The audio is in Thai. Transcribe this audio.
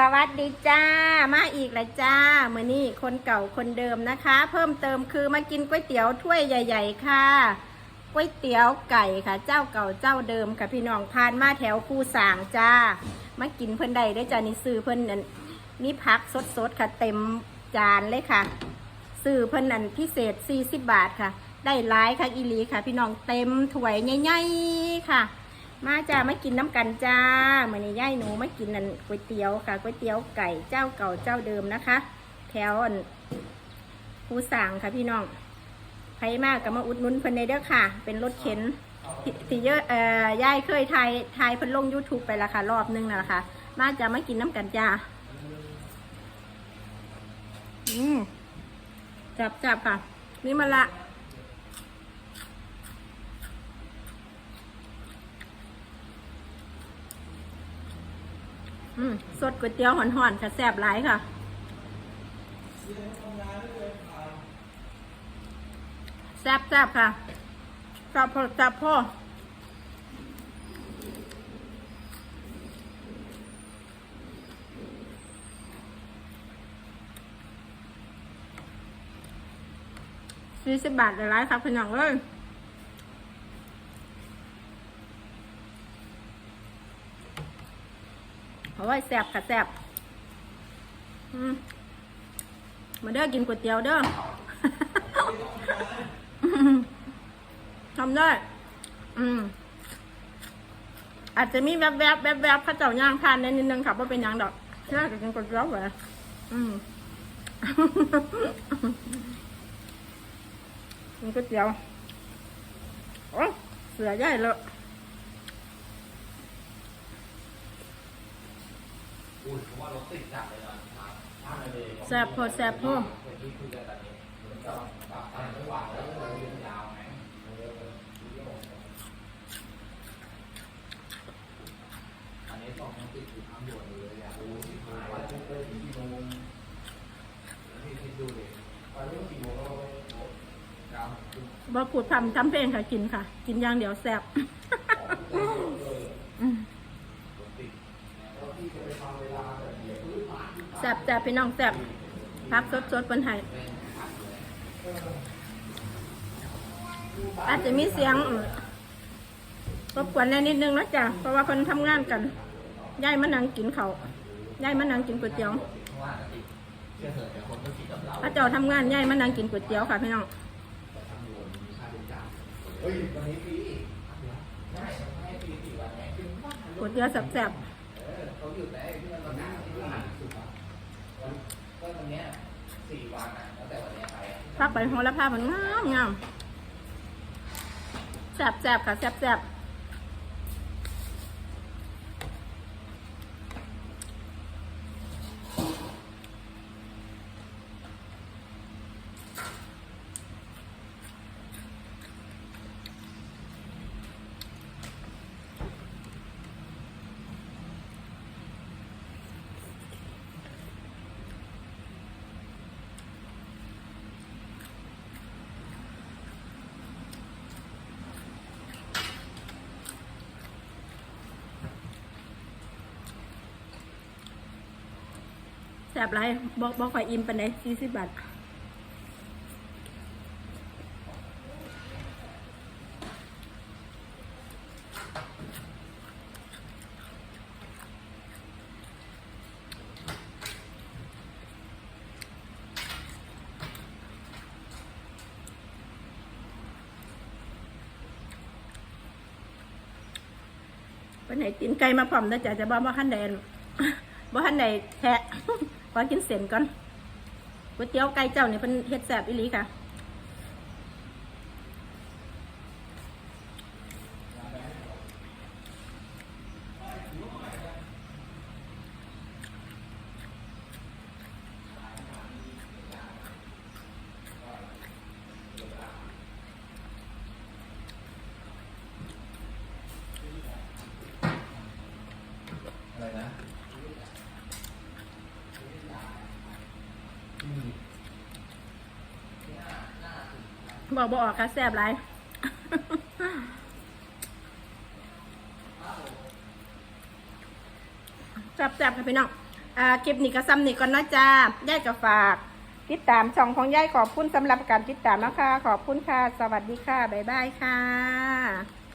สวัสดีจ้า มาอีกแล้วจ้ามือนี้คนเก่าคนเดิมนะคะ เพิ่มเติมคือมากินก๋วยเตี๋ยวถ้วยใหญ่ ๆ ค่ะก๋วยเตี๋ยวไก่ค่ะ เจ้าเก่าเจ้าเดิมค่ะพี่น้องทานมาแถวคู่สางจ้า มากินเพิ่นใดได้จ้านี่ซื้อเพิ่นนั่นมีผักสดๆค่ะเต็มจานเลยค่ะซื้อเพิ่นนั่นพิเศษ40บาทค่ะ ได้หลายค่ะอีหลีค่ะ พี่น้องเต็มถ้วยใหญ่ๆค่ะ มาจ้ามากินน้ำกันจ้าเหมือนย่ายหนูมากินนั่นก๋วยเตี๋ยวค่ะก๋วยเตี๋ยวไก่เจ้าเก่าเจ้าเดิมนะคะ แถวอันภูสางค่ะพี่น้องใครมากก็มาอุดหนุนเพิ่นในเด้อค่ะ เป็นรถเข็นที่เยอะเอ่อย่ายเคยถ่ายถ่ายเพิ่นลง YouTube ไปและค่ะ รอบนึงนั่นแหละค่ะ มาจ้ามากินน้ำกันจ้าอืมจับจับค่ะ นี่มาละ อืมสดก๋วยเตี๋ยวห่อนๆค่ะแซ่บหลายค่ะ แซ่บแซ่บค่ะแซ่บพอแซ่บพ่อสี่สิบบาทหลายๆครับพี่น้องเอ้ย เพราะว่าแซ่บค่ะแซ่บมมาเด้อกินก๋วยเตี๋ยวเด้อทำได้ อืม อาจจะมีแวบๆแวบๆแวบๆข้าเจ้าย่างทานนิดนึงค่ะว่าเป็นยังดอกเชื่อกับกินก๋วยเตี๋ยวเหรออืมกินก๋วยเตี๋ยวโอ้เสือใหญ่เลย อุ้ยเพราะว่ารถติดจัดเลยนะครับท่านเลย แซ่บพอแซ่บพอที่คุยกันตอนนี้มันจะปรับอะไรไม่หวานแล้วมันยืนยาวไหมอันนี้สองยังติดอยู่ทางด่วนอยู่เลยอะโอ้ยสิบห้าวันจะไปถึงกี่โมงพี่คิดดูดิตอนนี้กี่โมงแล้วยาวคือบ่พูดทำทำเพลงค่ะกินค่ะ กินอย่างเดียวแซ่บ อืม รถติดแล้วพี่จะไปฟังเวลาแบบเดี๋ยวพื้นผ่าน แซ่บแซ่บพี่น้องแซ่บพักสดสดๆบนไห้อาจจะมีเสียงรบกวนแน่นิดนึงนะจ๊ะเพราะว่าคนทำงานกันย่ายมานั่งกินเขาย่ายมานั่งกินก๋วยเตี๋ยวพระเชื่อเถอะเดี๋ยวคนก็คิดกับเราพระเจ้าทำงานย่ายมานั่งกินก๋วยเตี๋ยวค่ะพี่น้องก๋วยเตี๋ยวแซ่บแพักไปโหระพามันงามงามแซ่บแซ่บค่ะแซ่บแซ่บ ซ่บไรบอกบอกข่อยอิ่มปานใดสี่สิบบาทวันไหนตีนไก่มาพร้อมนะจ๊ะจะบอกว่าขั้นใดบ่ขั้นใดแทะ อกินเส้นก่อนก๋วยเตี๋ยวไก่เจ้าเนี่ยเป็นเฮ็ดแซ่บอีหลีค่ะอะไรนะ บอกบอกออกค่ะแซ่บไรแซ่บๆค่ะพี่น้องอ่าคลิปนี้ก็ซ้ำนี่ก่อนนะจ้ายายก็ฝาก ติดตามช่องของยายขอบคุณสำหรับการติดตามนะคะ ขอบคุณค่ะ สวัสดีค่ะ บ๊ายบายค่ะ